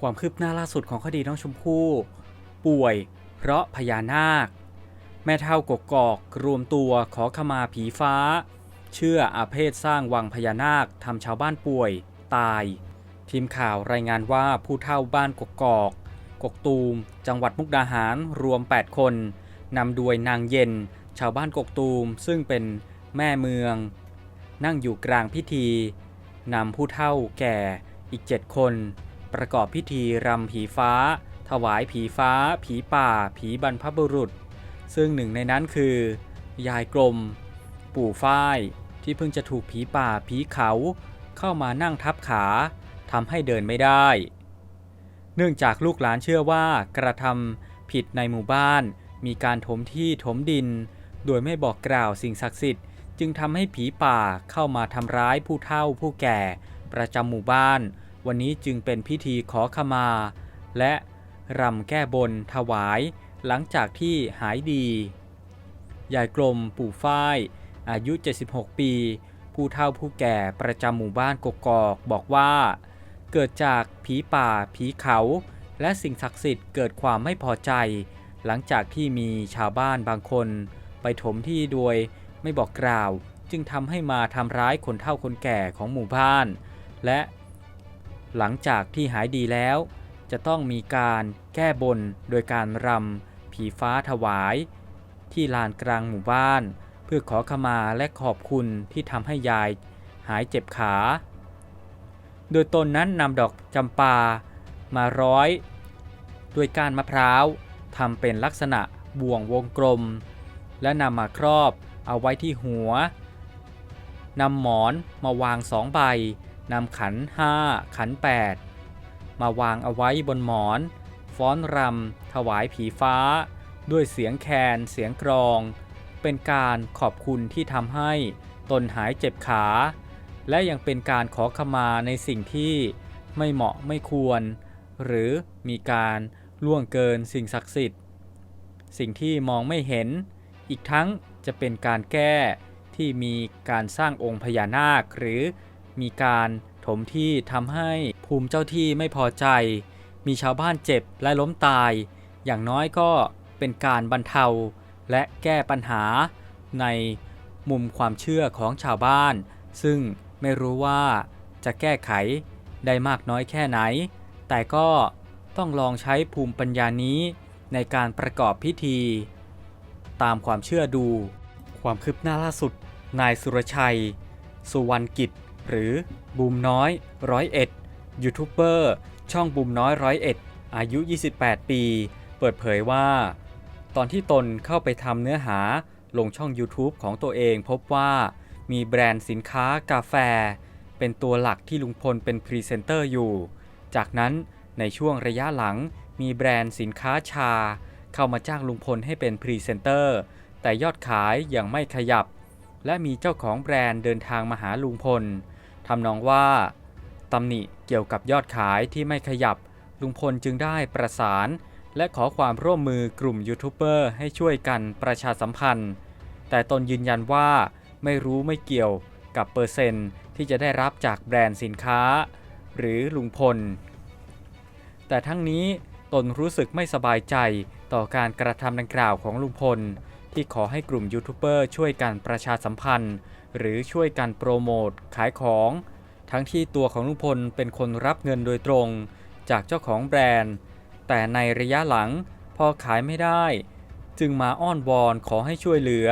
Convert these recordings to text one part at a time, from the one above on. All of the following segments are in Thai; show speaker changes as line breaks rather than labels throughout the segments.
ความคืบหน้าล่าสุดของคดีน้องชมพู่ป่วย เพราะพญานาค แม่เท่ากกอกรวมตัวขอขมาผีฟ้า เชื่ออาเพศสร้างวังพญานาคทำชาวบ้านป่วย ตาย ทีมข่าวรายงานว่าผู้เท่าบ้านกกกอก กกตูม จังหวัดมุกดาหารรวม 8 คนนำโดยนางเย็น ชาวบ้านกกตูมซึ่งเป็นแม่เมือง นั่งอยู่กลางพิธีนำผู้เท่าแก่อีก 7 คน ประกอบพิธีรำผีฟ้า ถวายผีฟ้า ผีป่า ผีบรรพบุรุษ ซึ่งหนึ่งในนั้นคือ ยายกลม ปู่ฝ้าย ที่เพิ่งจะถูกผีป่าผีเขาเข้ามานั่งทับขาทำให้เดินไม่ได้ เนื่องจากลูกหลานเชื่อว่ากระทำผิดในหมู่บ้าน มีการถมที่ถมดิน โดยไม่บอกกล่าวสิ่งศักดิ์สิทธิ์จึงทำให้ผีป่าเข้ามาทำร้ายผู้เฒ่าผู้แก่ ประจำหมู่บ้าน วันนี้จึงเป็นพิธีขอขมา และรำแก้บนถวาย หลังจากที่หายดียายกลมปู่ฝ้าย อายุ 76 ปี ผู้เฒ่าผู้แก่ประจำหมู่บ้านกกอกบอกว่า เกิดจากผีป่าผีเขา และสิ่งศักดิ์สิทธิ์เกิดความไม่พอใจ หลังจากที่มีชาวบ้านบางคน ไปถมที่โดยไม่บอกกล่าว จึงทำให้มาทำร้ายคนเฒ่าคนแก่ของหมู่บ้าน และ หลังจากที่หายดีแล้ว จะต้องมีการแก้บนโดยการรำผีฟ้าถวาย ที่ลานกลางหมู่บ้าน เพื่อขอขมาและขอบคุณที่ทำให้ยายหายเจ็บขา โดยตนนั้นนำดอกจำปามาร้อย ด้วยก้านมะพร้าวทำเป็นลักษณะบ่วงวงกลม และนำมาครอบเอาไว้ที่หัวนำหมอนมาวางสองใบ นำขันห้าขันแปดมาวางเอาไว้บนหมอน ฟ้อนรำถวายผีฟ้า ด้วยเสียงแคนเสียงกรอง เป็นการขอบคุณที่ทำให้ตนหายเจ็บขา และยังเป็นการขอขมาในสิ่งที่ไม่เหมาะไม่ควร หรือมีการล่วงเกินสิ่งศักดิ์สิทธิ์ สิ่งที่มองไม่เห็น อีกทั้งจะเป็นการแก้ที่มีการสร้างองค์พญานาคหรือ มีการถมที่ทำให้ภูมิเจ้าที่ไม่พอใจ มีชาวบ้านเจ็บและล้มตาย อย่างน้อยก็เป็นการบรรเทาและแก้ปัญหาในมุมความเชื่อของชาวบ้าน ซึ่งไม่รู้ว่าจะแก้ไขได้มากน้อยแค่ไหน แต่ก็ต้องลองใช้ภูมิปัญญานี้ในการประกอบพิธี ตามความเชื่อดู ความคืบหน้าล่าสุด นายสุรชัย สุวรรณกิจ หรือบูมน้อยร้อยเอ็ดยูทูบเบอร์ช่องบูมน้อยร้อยเอ็ดอายุ 28 ปี เปิดเผยว่า ตอนที่ตนเข้าไปทำเนื้อหาลงช่อง YouTube ของตัวเองพบว่ามีแบรนด์สินค้ากาแฟ เป็นตัวหลักที่ลุงพลเป็นพรีเซนเตอร์อยู่ จากนั้นในช่วงระยะหลังมีแบรนด์สินค้าชา เข้ามาจ้างลุงพลให้เป็นพรีเซนเตอร์ แต่ยอดขายยังไม่ขยับ และมีเจ้าของแบรนด์เดินทางมาหาลุงพล ทำนองว่าตำหนิเกี่ยวกับยอดขายที่ไม่ขยับ ลุงพลจึงได้ประสาน และขอความร่วมมือกลุ่มยูทูบเบอร์ให้ช่วยกันประชาสัมพันธ์ แต่ตนยืนยันว่าไม่รู้ไม่เกี่ยวกับเปอร์เซ็นต์ที่จะได้รับจากแบรนด์สินค้า หรือลุงพล แต่ทั้งนี้ตนรู้สึกไม่สบายใจต่อการกระทำดังกล่าวของลุงพล ที่ขอให้กลุ่มยูทูบเบอร์ช่วยกันประชาสัมพันธ์ หรือช่วยกันโปรโมทขายของ ทั้งที่ตัวของลุงพลเป็นคนรับเงินโดยตรง จากเจ้าของแบรนด์ แต่ในระยะหลังพอขายไม่ได้ จึงมาอ้อนวอนขอให้ช่วยเหลือ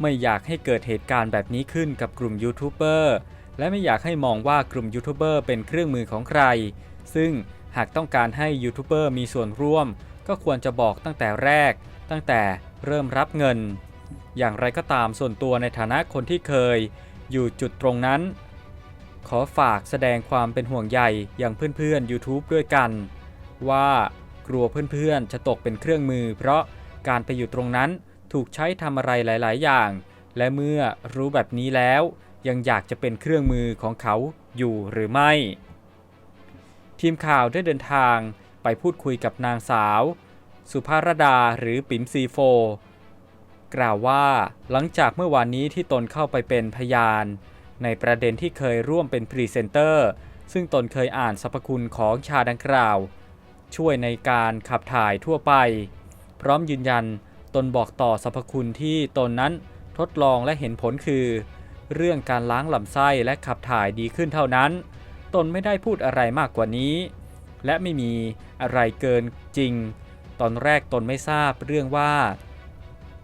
ไม่อยากให้เกิดเหตุการณ์แบบนี้ขึ้นกับกลุ่มยูทูบเบอร์และไม่อยากให้มองว่ากลุ่มยูทูบเบอร์เป็นเครื่องมือของใคร ซึ่งหากต้องการให้ยูทูบเบอร์มีส่วนร่วม ก็ควรจะบอกตั้งแต่แรก ตั้งแต่เริ่มรับเงิน อย่างไรก็ตามส่วนตัวในฐานะคนที่เคยอยู่จุดตรงนั้น ขอฝากแสดงความเป็นห่วงใยอย่างเพื่อนๆ YouTube ด้วยกัน ว่ากลัวเพื่อนๆ จะตกเป็นเครื่องมือ เพราะการไปอยู่ตรงนั้นถูกใช้ทำอะไรหลาย ๆ อย่าง และเมื่อรู้แบบนี้แล้ว ยังอยากจะเป็นเครื่องมือของเขาอยู่หรือไม่ ทีมข่าวได้เดินทางไปพูดคุยกับนางสาว สุภารดาหรือปิ๋มซีโฟ กล่าวว่าหลังจากเมื่อวานนี้ที่ตนเข้าไปเป็นพยาน ในประเด็นที่เคยร่วมเป็นพรีเซนเตอร์ ซึ่งตนเคยอ่านสรรพคุณของชาดังกล่าว ช่วยในการขับถ่ายทั่วไป พร้อมยืนยันตนบอกต่อสรรพคุณที่ตนนั้นทดลองและเห็นผลคือ เรื่องการล้างลำไส้และขับถ่ายดีขึ้นเท่านั้น ตนไม่ได้พูดอะไรมากกว่านี้ และไม่มีอะไรเกินจริง ตอนแรกตนไม่ทราบเรื่องว่า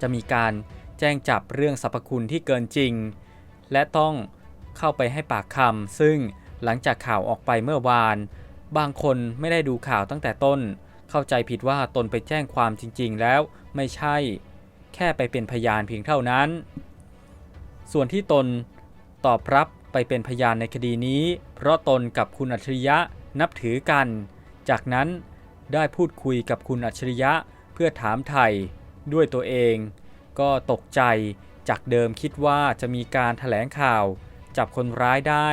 จะมีการแจ้งจับเรื่องสรรพคุณที่เกินจริง และต้องเข้าไปให้ปากคำซึ่งหลังจากข่าวออกไปเมื่อวาน บางคนไม่ได้ดูข่าวตั้งแต่ต้น เข้าใจผิดว่าตนไปแจ้งความจริง ๆ แล้วไม่ใช่ แค่ไปเป็นพยานเพียงเท่านั้น ส่วนที่ตนตอบรับไปเป็นพยานในคดีนี้ เพราะตนกับคุณอัจฉริยะนับถือกัน จากนั้นได้พูดคุยกับคุณอัจฉริยะเพื่อถามไถ่ ด้วยตัวเอง ก็ตกใจจากเดิมคิดว่าจะมีการถแถลงข่าว จับคนร้ายได้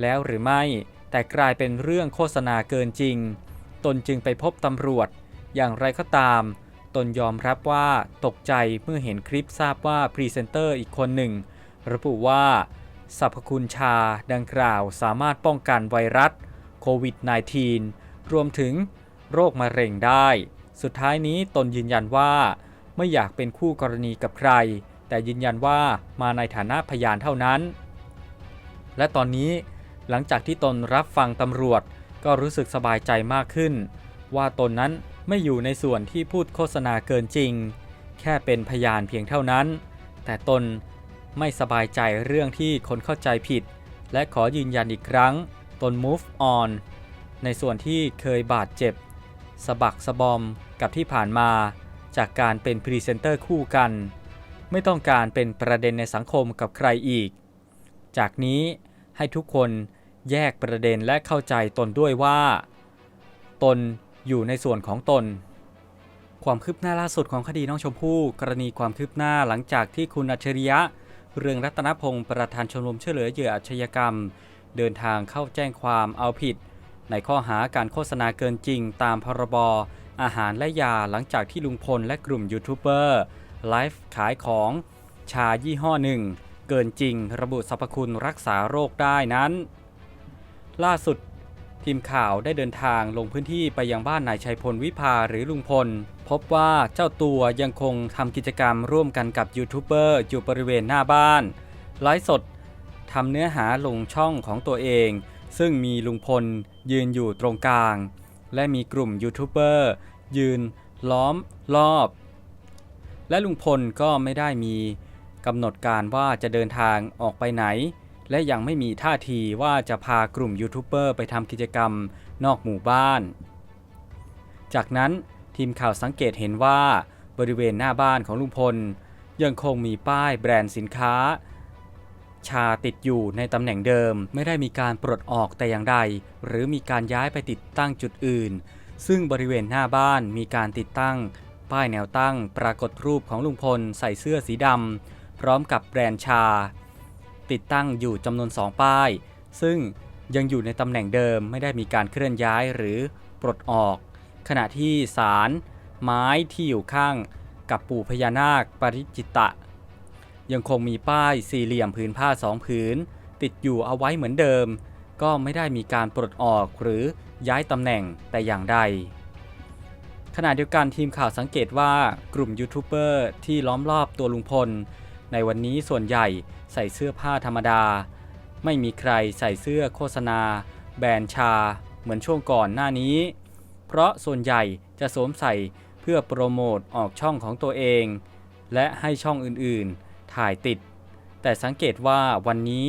แล้วหรือไม่แต่กลายเป็นเรื่องโฆษณาเกินจริง ตนจึงไปพบตำรวจ อย่างไรก็ตาม ตนยอมรับว่าตกใจเมื่อเห็นคลิปทราบว่าพรีเซนเตอร์อีกคนหนึ่ง ระบุว่าสรรพคุณชาดังกล่าวสามารถป้องกันไวรัสโควิด -19 รวมถึงโรคมะเร็งได้ สุดท้ายนี้ตนยืนยันว่า ไม่อยากเป็นคู่กรณีกับใคร แต่ยืนยันว่ามาในฐานะพยานเท่านั้น และตอนนี้หลังจากที่ตนรับฟังตำรวจก็รู้สึกสบายใจมากขึ้น ว่าตนนั้นไม่อยู่ในส่วนที่พูดโฆษณาเกินจริง แค่เป็นพยานเพียงเท่านั้น แต่ตนไม่สบายใจเรื่องที่คนเข้าใจผิด และขอยืนยันอีกครั้ง ตน move on ในส่วนที่เคยบาดเจ็บสะบักสะบอมกับที่ผ่านมา จากการเป็นพรีเซนเตอร์คู่กัน ไม่ต้องการเป็นประเด็นในสังคมกับใครอีก จากนี้ให้ทุกคนแยกประเด็นและเข้าใจตนด้วยว่า ตนอยู่ในส่วนของตน ความคืบหน้าล่าสุดของคดีน้องชมพู่ กรณีความคืบหน้าหลังจากที่คุณอัจฉริยะ เรืองรัตนพงศ์ประธานชมรมช่วยเหลือเหยื่ออาชญากรรม เดินทางเข้าแจ้งความเอาผิด ในข้อหาการโฆษณาเกินจริงตามพรบ อาหารและยาหลังจากที่ลุงพลและกลุ่มยูทูบเบอร์ไลฟ์ขายของชายี่ห้อหนึ่ง เกินจริงระบุสรรพคุณรักษาโรคได้นั้น ล่าสุดทีมข่าวได้เดินทางลงพื้นที่ไปยังบ้านนายชัยพลวิภาหรือลุงพล พบว่าเจ้าตัวยังคงทำกิจกรรมร่วมกันกับยูทูบเบอร์อยู่บริเวณหน้าบ้านไลฟ์สดทำเนื้อหาลงช่องของตัวเอง ซึ่งมีลุงพลยืนอยู่ตรงกลาง และมีกลุ่มยูทูบเบอร์ยืนล้อมรอบ และลุงพลก็ไม่ได้มีกำหนดการว่าจะเดินทางออกไปไหน และยังไม่มีท่าทีว่าจะพากลุ่มยูทูบเบอร์ไปทำกิจกรรมนอกหมู่บ้าน จากนั้นทีมข่าวสังเกตเห็นว่าบริเวณหน้าบ้านของลุงพล ยังคงมีป้ายแบรนด์สินค้า ชาติดอยู่ในตำแหน่งเดิม ไม่ได้มีการปลดออกแต่อย่างใด หรือมีการย้ายไปติดตั้งจุดอื่น ซึ่งบริเวณหน้าบ้านมีการติดตั้ง ป้ายแนวตั้ง ปรากฏรูปของลุงพลใส่เสื้อสีดำพร้อมกับแบรนด์ชา ติดตั้งอยู่จำนวน2ป้าย ซึ่งยังอยู่ในตำแหน่งเดิมไม่ได้มีการเคลื่อนย้ายหรือปลดออก ขณะที่สารไม้ที่อยู่ข้างกับปู่พญานาคปริจิตตะ ยังคงมีป้ายสี่เหลี่ยมผืนผ้าสองผืน ติดอยู่เอาไว้เหมือนเดิม ก็ไม่ได้มีการปลดออกหรือย้ายตำแหน่งแต่อย่างใด ขณะเดียวกันทีมข่าวสังเกตว่ากลุ่มยูทูบเบอร์ที่ล้อมรอบตัวลุงพล ในวันนี้ส่วนใหญ่ใส่เสื้อผ้าธรรมดา ไม่มีใครใส่เสื้อโฆษณา แบรนด์ชา เหมือนช่วงก่อนหน้านี้ เพราะส่วนใหญ่จะสวมใส่เพื่อโปรโมทออกช่องของตัวเอง และให้ช่องอื่นๆ ถ่ายติด แต่สังเกตว่าวันนี้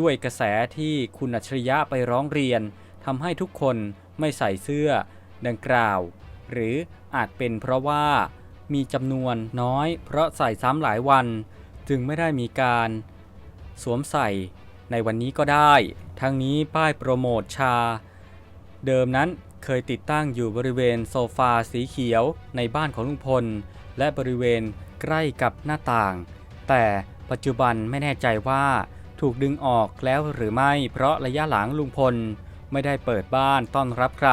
ด้วยกระแสที่คุณอัจฉริยะไปร้องเรียนทำให้ทุกคนไม่ใส่เสื้อดังกล่าว หรืออาจเป็นเพราะว่ามีจำนวนน้อย เพราะใส่ซ้ำหลายวัน จึงไม่ได้มีการ สวมใส่ในวันนี้ก็ได้ ทั้งนี้ป้ายโปรโมทชา เดิมนั้นเคยติดตั้งอยู่บริเวณโซฟาสีเขียวในบ้านของลุงพล และบริเวณใกล้กับหน้าต่าง แต่ปัจจุบันไม่แน่ใจว่าถูกดึงออกแล้วหรือไม่เพราะระยะหลังลุงพล ไม่ได้เปิดบ้านต้อนรับใคร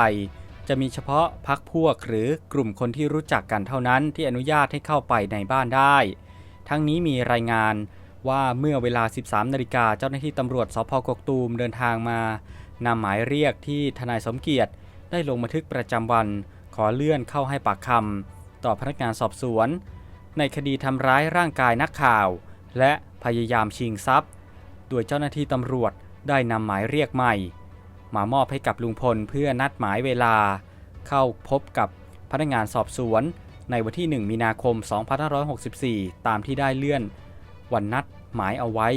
จะมีเฉพาะพักพวกหรือกลุ่มคนที่รู้จักกันเท่านั้นที่อนุญาตให้เข้าไปในบ้านได้ ทั้งนี้มีรายงานว่าเมื่อเวลา 13 นาฬิกาเจ้าหน้าที่ตำรวจสพกกตูมเดินทางมานำหมายเรียกที่ทนายสมเกียรติ ได้ลงบันทึกประจำวัน ขอเลื่อนเข้าให้ปากคำต่อพนักงานสอบสวน ในคดีทำร้ายร่างกายนักข่าว และพยายามชิงทรัพย์ โดยเจ้าหน้าที่ตำรวจได้นำหมายเรียกใหม่ มามอบให้กับลุงพลเพื่อนัดหมายเวลา เข้าพบกับพนักงานสอบสวนในวันที่ 1 มีนาคม 2564 ตามที่ได้เลื่อน วันนัดหมายเอาไว้